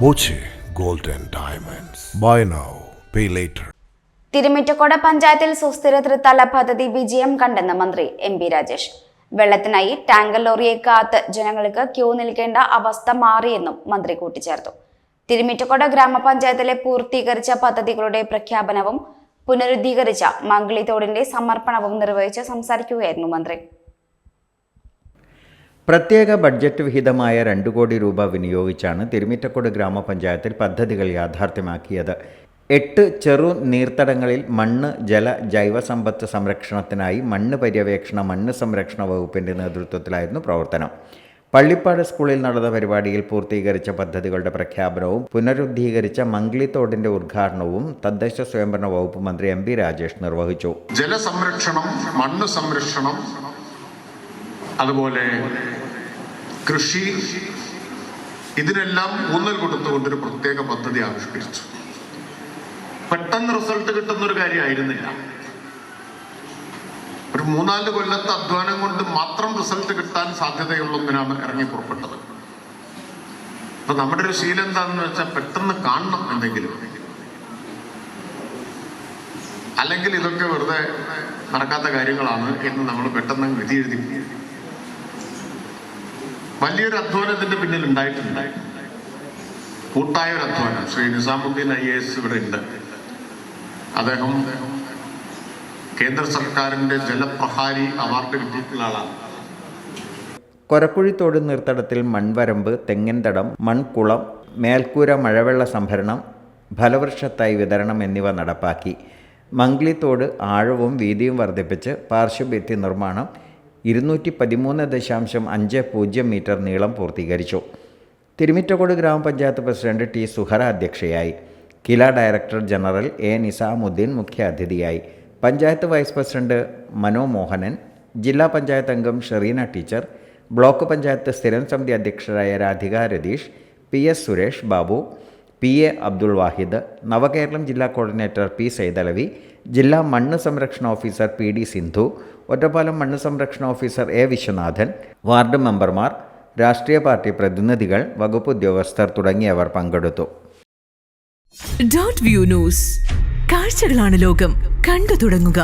Boche gold and Diamonds. Buy now, pay later. Thirumittacode പഞ്ചായത്തിൽ സുസ്ഥിര ത്രിതല പദ്ധതി വിജയം കണ്ടെന്ന് മന്ത്രി എം പി രാജേഷ് വെള്ളത്തിനായി ടാങ്കർ ലോറിയെ കാത്ത് ജനങ്ങൾക്ക് ക്യൂ നിൽക്കേണ്ട അവസ്ഥ മാറിയെന്നും മന്ത്രി കൂട്ടിച്ചേർത്തു തിരുമിറ്റക്കോട ഗ്രാമപഞ്ചായത്തിലെ പൂർത്തീകരിച്ച പദ്ധതികളുടെ പ്രഖ്യാപനവും പുനരുദ്ധീകരിച്ച മംഗളി തോടിന്റെ സമർപ്പണവും നിർവഹിച്ച് സംസാരിക്കുകയായിരുന്നു മന്ത്രി പ്രത്യേക ബഡ്ജറ്റ് വിഹിതമായ രണ്ട് കോടി രൂപ വിനിയോഗിച്ചാണ് തിരുമിറ്റക്കോട് ഗ്രാമപഞ്ചായത്തിൽ പദ്ധതികൾ യാഥാർത്ഥ്യമാക്കിയത്. എട്ട് ചെറു നീർത്തടങ്ങളിൽ മണ്ണ് ജല ജൈവസമ്പത്ത് സംരക്ഷണത്തിനായി മണ്ണ് പര്യവേക്ഷണ മണ്ണ് സംരക്ഷണ വകുപ്പിന്റെ നേതൃത്വത്തിലായിരുന്നു പ്രവർത്തനം. പള്ളിപ്പാട് സ്കൂളിൽ നടന്ന പരിപാടിയിൽ പൂർത്തീകരിച്ച പദ്ധതികളുടെ പ്രഖ്യാപനവും പുനരുദ്ധീകരിച്ച മംഗ്ലിത്തോടിന്റെ ഉദ്ഘാടനവും തദ്ദേശ സ്വയംഭരണ വകുപ്പ് മന്ത്രി എം പി രാജേഷ് നിർവഹിച്ചു. ജലസംരക്ഷണം മണ്ണ് സംരക്ഷണം അതുപോലെ കൃഷി ഇതിനെല്ലാം ഊന്നൽ കൊടുത്തുകൊണ്ടൊരു പ്രത്യേക പദ്ധതി ആവിഷ്കരിച്ചു. പെട്ടെന്ന് റിസൾട്ട് കിട്ടുന്ന ഒരു കാര്യമായിരുന്നില്ല. ഒരു മൂന്നാൽ കൊല്ലത്തെ അധ്വാനം കൊണ്ട് മാത്രം റിസൾട്ട് കിട്ടാൻ സാധ്യതയുള്ളതിനാണ് ഇറങ്ങി പുറപ്പെട്ടത്. അപ്പൊ നമ്മുടെ ഒരു ശീലം എന്താണെന്ന് വെച്ചാൽ പെട്ടെന്ന് കാണണം എന്തെങ്കിലും. അല്ലെങ്കിൽ ഇതൊക്കെ വെറുതെ നടക്കാത്ത കാര്യങ്ങളാണ് എന്ന് നമ്മൾ പെട്ടെന്ന് വിധിയെഴുതി. വിധി എഴുതി. വലിയൊരു അധ്വാനത്തിന്റെ പിന്നിൽ ഉണ്ടായിട്ടുണ്ട്. കൂട്ടായ ഒരു അധ്വാനം. Sri Nizamuddin I A S ഇവിടെ ഉണ്ട്. അദ്ദേഹം കേന്ദ്ര സർക്കാരിന്റെ ജലപ്രഹാരി അവാർഡ് കിട്ടിയിട്ടുള്ള ആളാണ്. കൊരക്കുഴിത്തോട് നീർത്തടത്തിൽ മൺവരമ്പ് തെങ്ങിൻതടം മൺകുളം മേൽക്കൂര മഴവെള്ള സംഭരണം ഫലവൃക്ഷത്തായി വിതരണം എന്നിവ നടപ്പാക്കി. മംഗ്ലിത്തോട് ആഴവും വീതിയും വർദ്ധിപ്പിച്ച് പാർശ്വഭിത്തി നിർമ്മാണം ഇരുന്നൂറ്റി പതിമൂന്ന് ദശാംശം അഞ്ച് പൂജ്യം മീറ്റർ നീളം പൂർത്തീകരിച്ചു. തിരുമിറ്റക്കോട് ഗ്രാമപഞ്ചായത്ത് പ്രസിഡന്റ് ടി സുഹറ അധ്യക്ഷയായി. KILA director general A Nizamuddin മുഖ്യാതിഥിയായി പഞ്ചായത്ത് വൈസ് പ്രസിഡന്റ് മനോമോഹനൻ ജില്ലാ പഞ്ചായത്ത് അംഗം ഷെറീന ടീച്ചർ ബ്ലോക്ക് പഞ്ചായത്ത് സ്ഥിരം സമിതി അധ്യക്ഷരായ Radhika Ratheesh P S Suresh Babu P A Abdul Vahid Navakeralam ജില്ലാ കോർഡിനേറ്റർ പി സൈതലവി ജില്ലാ മണ്ണ് സംരക്ഷണ officer P D Sindhu Ottapalam മണ്ണ് സംരക്ഷണ ഓഫീസർ എ വിശ്വനാഥൻ വാർഡ് മെമ്പർമാർ രാഷ്ട്രീയ പാർട്ടി പ്രതിനിധികൾ വകുപ്പ് ഉദ്യോഗസ്ഥർ തുടങ്ങിയവർ പങ്കെടുത്തു. Dot view news. കാഴ്ചകളാണ് ലോകം. കണ്ടു തുടങ്ങുക.